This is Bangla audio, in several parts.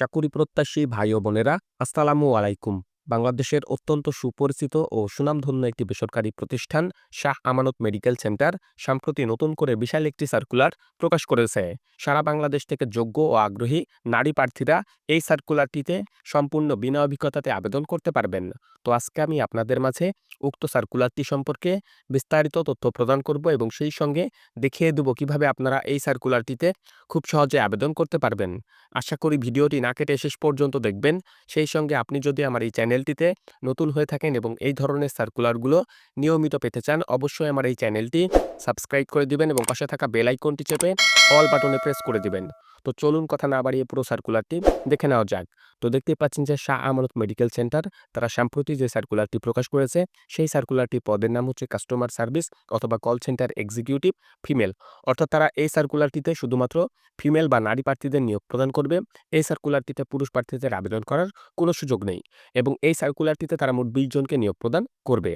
চাকুরি প্রত্যাশী ভাই ও বোনেরা আসসালামু আলাইকুম। বাংলাদেশের অত্যন্ত সুপরিচিত ও সুনামধন্য একটি বেসরকারি প্রতিষ্ঠান শাহ আমানত মেডিকেল সেন্টার সম্প্রতি নতুন করে বিশাল একটি সার্কুলার প্রকাশ করেছে। সারা বাংলাদেশ থেকে যোগ্য ও আগ্রহী নারী প্রার্থীরা এই সার্কুলারটিতে সম্পূর্ণ বিনা অভিজ্ঞতাতে আবেদন করতে পারবেন। তো আজকে আমি আপনাদের মাঝে উক্ত সার্কুলারটি সম্পর্কে বিস্তারিত তথ্য প্রদান করব এবং সেই সঙ্গে দেখিয়ে দেব কীভাবে আপনারা এই সার্কুলারটিতে খুব সহজে আবেদন করতে পারবেন। আশা করি ভিডিওটি না কেটে শেষ পর্যন্ত দেখবেন। সেই সঙ্গে আপনি যদি আমার এই চ্যানেলটিতে নতুন হয়ে থাকেন এবং এই ধরনের সার্কুলারগুলো নিয়মিত পেতে চান, অবশ্যই আমার এই চ্যানেলটি সাবস্ক্রাইব করে দিবেন এবং পাশে থাকা বেল আইকনটি চেপে অল বাটনে প্রেস করে দিবেন। তো চলুন কথা না বাড়িয়ে পুরো সার্কুলারটি দেখে নেওয়া যাক। তো দেখতেই পাচ্ছেন যে শাহ আমানত মেডিকেল সেন্টার তারা সম্প্রতি যে সার্কুলারটি প্রকাশ করেছে, সেই সার্কুলারটি পদের নাম হচ্ছে কাস্টমার সার্ভিস অথবা কল সেন্টার এক্সিকিউটিভ ফিমেল অর্থাৎ তারা এই সার্কুলারটিতে শুধুমাত্র ফিমেল বা নারী প্রার্থীদের নিয়োগ প্রদান করবে। এই সার্কুলারটিতে পুরুষ প্রার্থীদের আবেদন করার কোনো সুযোগ নেই এবং এই সার্কুলারটিতে তারা মোট বিশ জনকে নিয়োগ প্রদান করবে।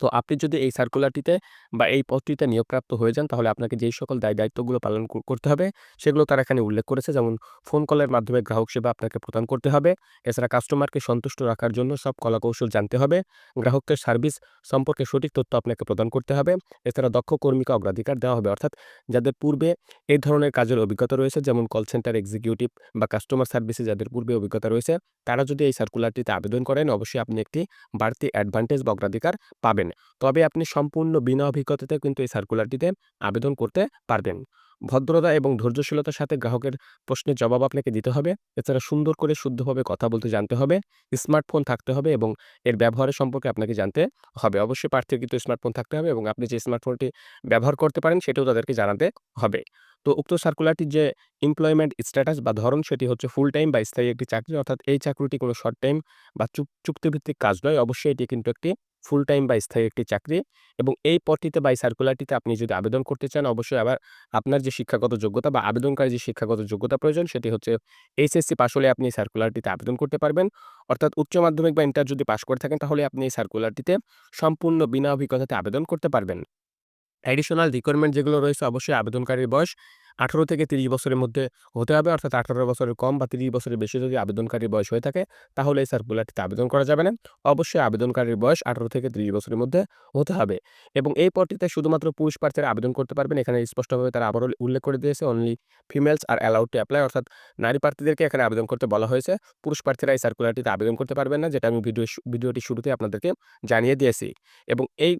তো আপনি যদি এই সার্কুলারটিতে বা এই পদটিতে নিয়োগপ্রাপ্ত হয়ে যান, তাহলে আপনাকে যেই সকল দায় দায়িত্বগুলো পালন করতে হবে, সেগুলো তারা এখানে উল্লেখ করেছে। যেমন ফোন কলের মাধ্যমে গ্রাহক সেবা আপনাকে প্রদান করতে হবে। এছাড়া কাস্টমারকে সন্তুষ্ট রাখার জন্য সব কলাকৌশল জানতে হবে। গ্রাহকদের সার্ভিস সম্পর্কে সঠিক তথ্য আপনাকে প্রদান করতে হবে। এছাড়া দক্ষ কর্মীকে অগ্রাধিকার দেওয়া হবে। অর্থাৎ যাদের পূর্বে এই ধরনের কাজের অভিজ্ঞতা রয়েছে, যেমন কল সেন্টার এক্সিকিউটিভ বা কাস্টমার সার্ভিসে যাদের পূর্বে অভিজ্ঞতা রয়েছে, তারা যদি এই সার্কুলারটিতে আবেদন করেন, অবশ্যই আপনি একটি বাড়তি অ্যাডভান্টেজ বা অগ্রাধিকার পাবেন। তবে আপনি সম্পূর্ণ বিনা অভিজ্ঞতাতে কিন্তু এই সার্কুলারটিতে আবেদন করতে পারবেন। ভদ্রতা এবং ধৈর্যশীলতার সাথে গ্রাহকের প্রশ্নের জবাব আপনাকে দিতে হবে। এছাড়া সুন্দর করে শুদ্ধভাবে কথা বলতে জানতে হবে স্মার্টফোন থাকতে হবে এবং এর ব্যবহারের সম্পর্কে আপনাকে জানতে হবে। অবশ্যই প্রার্থীর কিন্তু স্মার্টফোন থাকতে হবে এবং আপনি যে স্মার্টফোনটি ব্যবহার করতে পারেন সেটাও তাদেরকে জানাতে হবে। তো উক্ত সার্কুলারটির যে এমপ্লয়মেন্ট স্ট্যাটাস বা ধরন সেটি হচ্ছে ফুল টাইম বা স্থায়ী একটি চাকরি, অর্থাৎ এই চাকরিটি কোনো শর্ট টাইম বা চুক চুক্তিভিত্তিক কাজ নয়। অবশ্যই এটি কিন্তু একটি ফুল টাইম বা স্থায়ী একটি চাকরি এবং এই পদটিতে বা এই সার্কুলারটিতে আপনি যদি আবেদন করতে চান, অবশ্যই আবার আপনার যে শিক্ষাগত যোগ্যতা বা আবেদনকারী যে শিক্ষাগত যোগ্যতা প্রয়োজন, সেটি হচ্ছে এইচএসসি পাশ হলে আপনি এই সার্কুলারটিতে আবেদন করতে পারবেন। অর্থাৎ উচ্চ মাধ্যমিক বা ইন্টার যদি পাশ করে থাকেন, তাহলে আপনি এই সার্কুলারটিতে সম্পূর্ণ বিনা অভিজ্ঞতাতে আবেদন করতে পারবেন। অ্যাডিশনাল রিকোয়ারমেন্ট যেগুলো রয়েছে অবশ্যই আবেদনকারীর বয়স। আঠারো থেকে তিরিশ বছরের মধ্যে হতে হবে। অর্থাৎ আঠারো বছরের কম বা তিরিশ বছরের বেশি যদি আবেদনকারীর বয়স হয়ে থাকে, তাহলে এই সার্কুলারটিতে আবেদন করা যাবে না। অবশ্যই আবেদনকারীর বয়স আঠারো থেকে তিরিশ বছরের মধ্যে হতে হবে এবং এই পদটিতে শুধুমাত্র পুরুষ প্রার্থীরা আবেদন করতে পারবেন। এখানে স্পষ্টভাবে তারা আবারও উল্লেখ করে দিয়েছে only females are allowed to apply অর্থাৎ নারী প্রার্থীদেরকে এখানে আবেদন করতে বলা হয়েছে। পুরুষ প্রার্থীরা এই সার্কুলারটিতে আবেদন করতে পারবেন না, যেটা আমি ভিডিও ভিডিওটি শুরুতে আপনাদেরকে জানিয়ে দিয়েছি এবং এই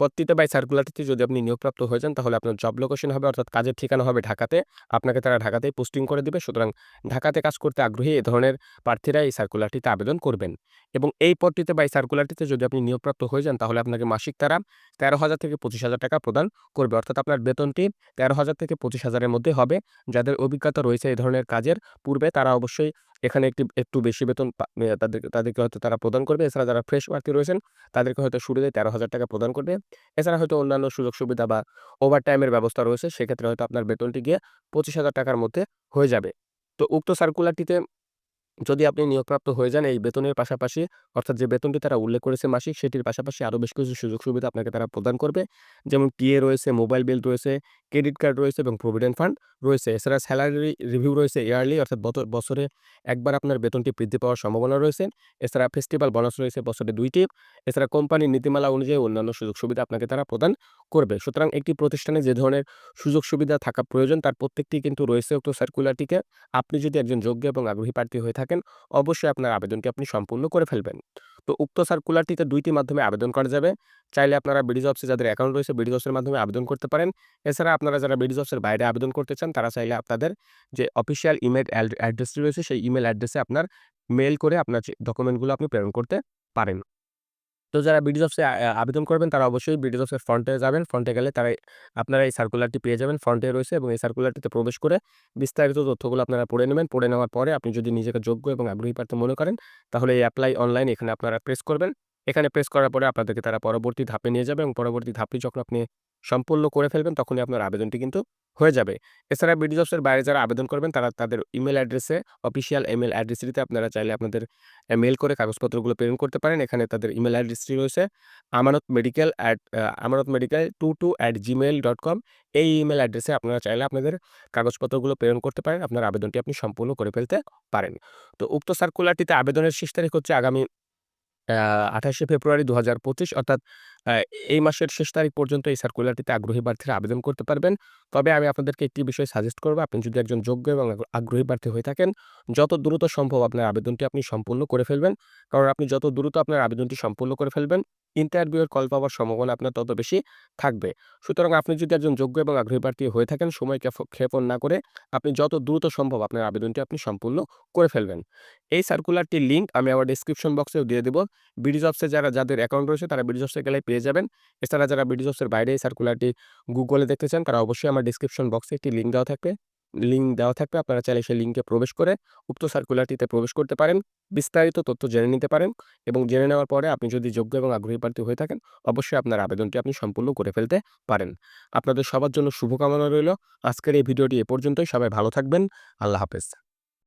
পদটিতে বা এই সার্কুলারটিতে যদি আপনি নিয়োগপ্রাপ্ত হয়ে যান, তাহলে আপনার জব লোকেশন হবে, অর্থাৎ কাজের ঠিকানা হবে ঢাকাতে? আপনাকে তারা ঢাকাতেই পোস্টিং করে দেবে। সুতরাং ঢাকাতে কাজ করতে আগ্রহী এ ধরনের প্রার্থীরা এই সার্কুলারটিতে আবেদন করবেন। এবং এই পদটিতে বা এই সার্কুলারটিতে যদি আপনি নিয়োগপ্রাপ্ত হয়ে যান, তাহলে আপনাকে মাসিক তারা তেরো হাজার থেকে পঁচিশ হাজার টাকা প্রদান করবে। অর্থাৎ আপনার বেতনটি তেরো হাজার থেকে পঁচিশ হাজারের মধ্যে হবে। যাদের অভিজ্ঞতা রয়েছে এই ধরনের কাজের, পূর্বে তারা অবশ্যই এখানে একটি, একটু বেশি বেতন তাদের তাদেরকে হয়তো তারা প্রদান করবে। এছাড়া যারা ফ্রেশ প্রার্থী রয়েছেন, তাদেরকে হয়তো শুরুতে তেরো হাজার টাকা প্রদান করবে। এছাড়া হয়তো অন্যান্য সুযোগ সুবিধা বা ওভার টাইমের ব্যবস্থা রয়েছে, সেক্ষেত্রে হয়তো আপনার বেতনটি গিয়ে পঁচিশ হাজার টাকার মধ্যে হয়ে যাবে। তো উক্ত সার্কুলারটিতে যদি আপনি নিয়োগপ্রাপ্ত হয়ে যান, এই বেতনের পাশাপাশি, অর্থাৎ যে বেতনটি তারা উল্লেখ করেছে মাসিক, সেটির পাশাপাশি আরও বেশ কিছু সুযোগ সুবিধা আপনাকে তারা প্রদান করবে। যেমন টিএ রয়েছে মোবাইল বিল রয়েছে ক্রেডিট কার্ড রয়েছে এবং প্রভিডেন্ট ফান্ড রয়েছে। এছাড়া স্যালারি রিভিউ রয়েছে ইয়ারলি, অর্থাৎ বছরে একবার আপনার বেতনটি বৃদ্ধি পাওয়ার সম্ভাবনা রয়েছে। এছাড়া ফেস্টিভ্যাল বোনাস রয়েছে বছরে দুইটি এছাড়া কোম্পানির নীতিমালা অনুযায়ী অন্যান্য সুযোগ সুবিধা আপনাকে তারা প্রদান করবে। সুতরাং একটি প্রতিষ্ঠানে যে ধরনের সুযোগ সুবিধা থাকা প্রয়োজন, তার প্রত্যেকটি কিন্তু রয়েছে উক্ত সার্কুলারটিকে আপনি যদি একজন যোগ্য এবং আগ্রহী প্রার্থী হয়ে থাকেন, অবশ্যই আপনার আবেদনকে আপনি সম্পূর্ণ করে ফেলবেন। তো উক্ত সার্কুলারটিতে দুইটি মাধ্যমে আবেদন করা যাবে। চাইলে আপনারা বিডি জবসে যাদের অ্যাকাউন্ট রয়েছে বিডি জবসের মাধ্যমে আবেদন করতে পারেন। এছাড়া আপনারা যারা বিডি জবসের বাইরে আবেদন করতে চান, তারা চাইলে আপনাদের যে অফিসিয়াল ইমেল অ্যাড্রেসটি রয়েছে, সেই ইমেল অ্যাড্রেসে আপনার মেল করে আপনার ডকুমেন্টগুলো আপনি প্রেরণ করতে পারেন। তো যারা বিডি জবসে আবেদন করবেন, তারা অবশ্যই বিডি জবসের ফ্রন্টে যাবেন। ফ্রন্টে গেলে তারা, আপনারা এই সার্কুলারটি পেয়ে যাবেন। ফ্রন্টে রয়েছে এবং এই সার্কুলারটিতে প্রবেশ করে বিস্তারিত তথ্যগুলো আপনারা পড়ে নেবেন। পড়ে নেওয়ার পরে আপনি যদি নিজেকে যোগ্য এবং আগ্রহী প্রার্থী মনে করেন, তাহলে এই অ্যাপ্লাই অনলাইন এখানে আপনারা প্রেস করবেন। এখানে প্রেস করার পরে আপনাদেরকে তারা পরবর্তী ধাপে নিয়ে যাবে এবং পরবর্তী ধাপটি যখন আপনি সম্পূর্ণ করে ফেলবেন, তখনই আপনার আবেদনটি কিন্তু হয়ে যাবে। এছাড়া বিডি জবসের বাইরে যারা আবেদন করবেন, তারা তাদের ইমেল অ্যাড্রেসে অফিসিয়াল ইমেল অ্যাড্রেসটিতে আপনারা চাইলে আপনাদের মেল করে কাগজপত্রগুলো প্রেরণ করতে পারেন। এখানে তাদের ইমেল অ্যাড্রেসটি রয়েছে Amanat medical at Amanat medical two two at Gmail dot com এই ইমেল অ্যাড্রেসে আপনারা চাইলে আপনাদের কাগজপত্রগুলো প্রেরণ করতে পারেন, আপনার আবেদনটি আপনি সম্পূর্ণ করে ফেলতে পারেন। তো উক্ত সার্কুলারটিতে আবেদনের শেষ তারিখ হচ্ছে আগামী আঠাশে ফেব্রুয়ারি দু হাজার পঁচিশ, অর্থাৎ এই মাসের শেষ তারিখ পর্যন্ত এই সার্কুলারটিতে আগ্রহী প্রার্থীরা আবেদন করতে পারবেন। তবে আমি আপনাদেরকে একটি বিষয় সাজেস্ট করব। আপনি যদি একজন যোগ্য এবং আগ্রহী প্রার্থী হয়ে থাকেন, যত দ্রুত সম্ভব আপনার আবেদনটি আপনি সম্পূর্ণ করে ফেলবেন। কারণ আপনি যত দ্রুত আপনার আবেদনটি সম্পূর্ণ করে ফেলবেন ইন্টারভিউয়ের কল পাওয়ার সম্ভাবনা আপনার তত বেশি থাকবে। সুতরাং আপনি যদি একজন যোগ্য এবং আগ্রহী প্রার্থী হয়ে থাকেন, সময় ক্ষেপণ না করে আপনি যত দ্রুত সম্ভব আপনার আবেদনটি আপনি সম্পূর্ণ করে ফেলবেন। এই সার্কুলারটির লিঙ্ক আমি আমার ডিসক্রিপশন বক্সেও দিয়ে দেবো। বিডি জবসে যারা, যাদের অ্যাকাউন্ট রয়েছে, তারা বিডি জবসে গেলে পেয়ে যাবেন। এছাড়া যারা বিডি জবসের বাইরে এই সার্কুলারটি গুগলে দেখতে চান তারা অবশ্যই আমার ডিসক্রিপশন বক্সে একটি লিঙ্ক দেওয়া থাকবে। লিঙ্ক দেওয়া থাকবে, আপনারা চাইলে সেই লিঙ্কে প্রবেশ করে উক্ত সার্কুলারটিতে প্রবেশ করতে পারেন, বিস্তারিত তথ্য জেনে নিতে পারেন এবং জেনে নেওয়ার পরে আপনি যদি যোগ্য এবং আগ্রহী প্রার্থী হয়ে থাকেন, অবশ্যই আপনার আবেদনটি আপনি সম্পূর্ণ করে ফেলতে পারেন। আপনাদের সবার জন্য শুভকামনা রইল। আজকের এই ভিডিওটি এ পর্যন্তই। সবাই ভালো থাকবেন। আল্লাহ হাফেজ।